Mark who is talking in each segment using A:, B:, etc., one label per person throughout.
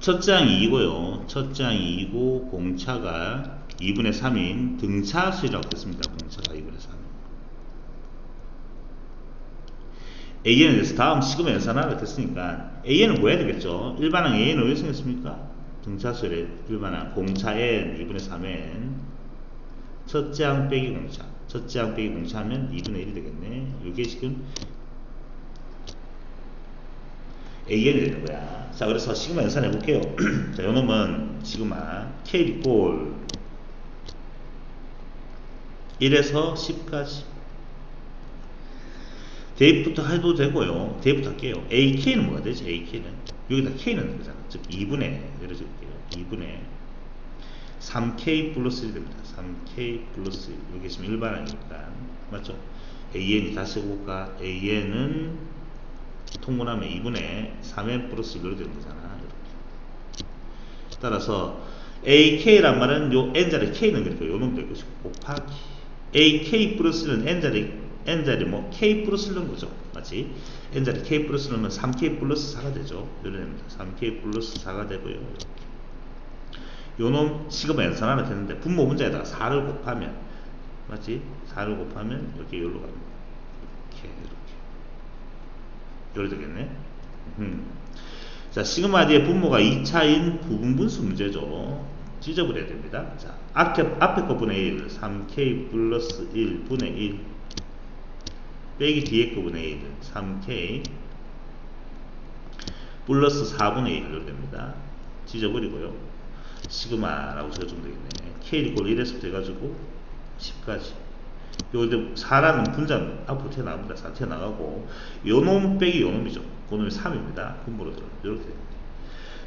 A: 첫째 항이 2고요. 첫째 항이 2고 공차가 2분의 3인 등차수라고 했습니다. 공차가 2분의 3. AN에 대해서 다음 시금 연산하라 했으니까 AN은 뭐 해야 되겠죠? 일반항 AN은 왜 생겼습니까? 등차수의 일반항 공차 N 2분의 3N 첫째 항 빼기 공차 첫째 항 빼기 공차하면 2분의 1이 되겠네. 이게 지금 AN이 되는 거야. 자, 그래서 시그마 연산해 볼게요. 자, 요 놈은 시그마 K 리꼴 1에서 10까지 대입부터 해도 되고요. 대입부터 할게요. AK는 뭐가 되지? AK는 여기다 K는 거잖아. 즉 2분의 예를 들게요. 2분의 3K 플러스 1 됩니다. 3K 플러스 1. 여기 있으면 일반항이니까 맞죠? AN이 다시 해볼까? AN은 통분하면 2분의 3n 플러스 1로 되는 거잖아. 이렇게. 따라서 AK란 말은 요 N자리 K는 그러니까 요놈 될 것이고 곱하기 AK 플러스는 N자리 N자리 뭐 K 플러스 넣은 거죠. 맞지? N자리 K 플러스 넣으면 3K 플러스 4가 되죠. 이런 3K 플러스 4가 되고요. 요놈 시그마 연산하면 되는데 분모 문자에다가 4를 곱하면 맞지? 4를 곱하면 이렇게 여기로 갑니다. 이렇게 이렇게 되겠네. 음. 자 시그마 뒤에 분모가 2차인 부분분수 문제죠. 찢어버려야 됩니다. 자 앞에, 앞에 거 분의 1 3k 플러스 1 분의 1 빼기 뒤에 거 분의 1 3k 플러스 4분의 1로 됩니다. 찢어버리고요. 시그마라고 적어주면 되겠네. K 이꼴 1에서부터 해가지고 10까지. 요데 4라는 분자는 앞으로 튀어나갑니다. 4 튀어나가고 요놈 빼기 요놈이죠. 그놈이 3입니다. 분모로 들어. 이렇게 됩니다.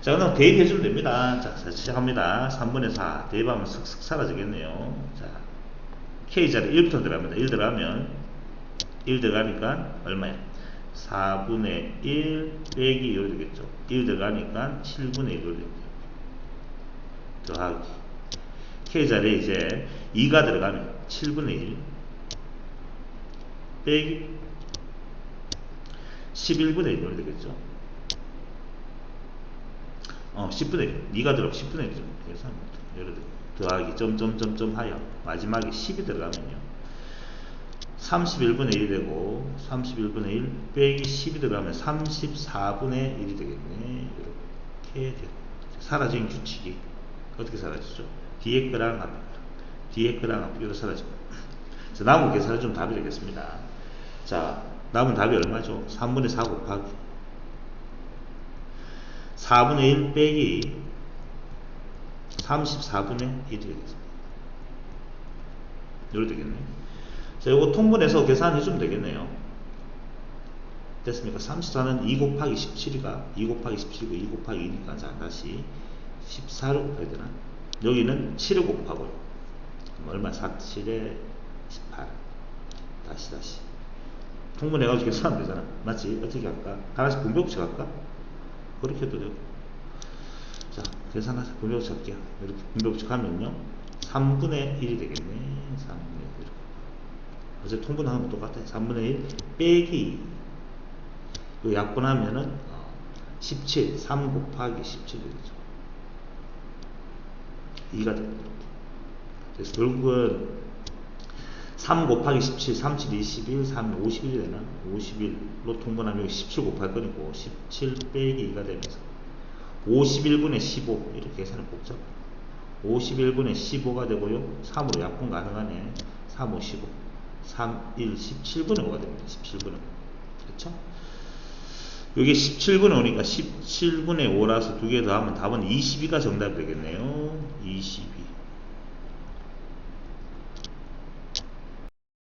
A: 자, 그럼 대입해주면 됩니다. 자, 자, 시작합니다. 3분의 4. 대입하면 슥슥 사라지겠네요. 자, K자리 1부터 들어갑니다. 1 들어가면 1 들어가니까 얼마야? 4분의 1 빼기 이렇게 되겠죠. 1 들어가니까 7분의 1로 됩니다. 더하기 K자리에 이제 2가 들어가면 7분의 1 빼기 11분의 1로 되겠죠. 어, 10분의 1. 2가 들어가 10분의 1이죠. 그래서 예를 들어 더하기 점점점점 하여 마지막에 10이 들어가면요. 31분의 1이 되고 31분의 1 빼기 10이 들어가면 34분의 1이 되겠네. 이렇게 돼요. 사라진 규칙이 어떻게 사라지죠? 뒤에 거랑 거랑 뒤에 거랑 거랑 사라지고 자, 남은 계산을 좀 답이 되겠습니다. 자, 남은 답이 얼마죠? 3분의 4 곱하기 4분의 1 빼기 34분의 1이 되겠습니다. 이렇게 되겠네. 자, 이거 통분해서 계산해 주면 되겠네요. 됐습니까? 34는 2 곱하기 17이가 2 곱하기 17이고 2 곱하기 2니까 자, 다시 14를 곱해야 되나? 여기는 7을 곱하고요. 얼마? 4, 7에 18. 다시, 다시. 통분해가지고 계산하면 되잖아. 맞지? 어떻게 할까? 하나씩 분배 붙여갈까? 그렇게 해도 되고. 자, 계산하자. 분배 붙여갈게요. 이렇게 분배 붙여가면요. 3분의 1이 되겠네. 3분의 1. 어제 통분하는 거 똑같아. 3분의 1 빼기. 요 약분하면은 17. 3 곱하기 17 되겠죠. 2가 됩니다. 그래서 결국은 3 곱하기 17, 37, 21, 3, 51이 되나? 51로 통분하면 17 곱할 거니고 17 빼기 2가 되면서 51분의 15 이렇게 계산을 복잡 51분의 15가 되고요. 3으로 약분 가능하네. 3, 5, 15 3, 1, 17분의 5가 됩니다. 17분의 5 그렇죠? 여기 17분의 5니까 17분의 5라서 두 개 더하면 답은 22가 정답이 되겠네요. 22